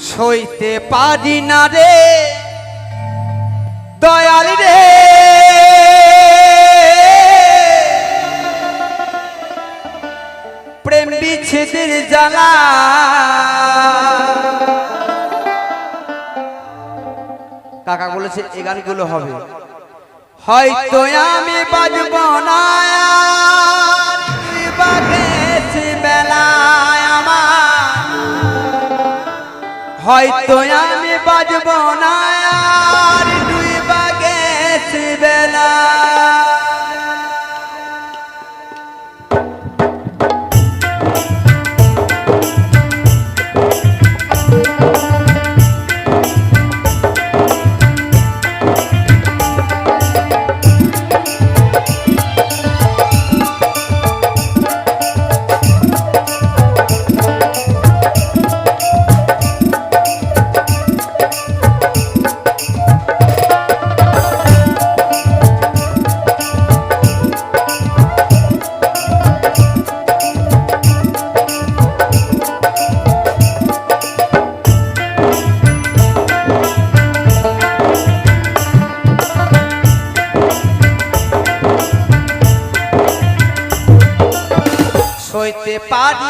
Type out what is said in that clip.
সইতে পারি না রে। দয়াল রে। প্রেম বিচ্ছেদের জ্বালা। কাকা বলেছে, এ গানগুলো হবে। হয়তো আমি বাজব না। হয়তো আমি বাজব না। পারি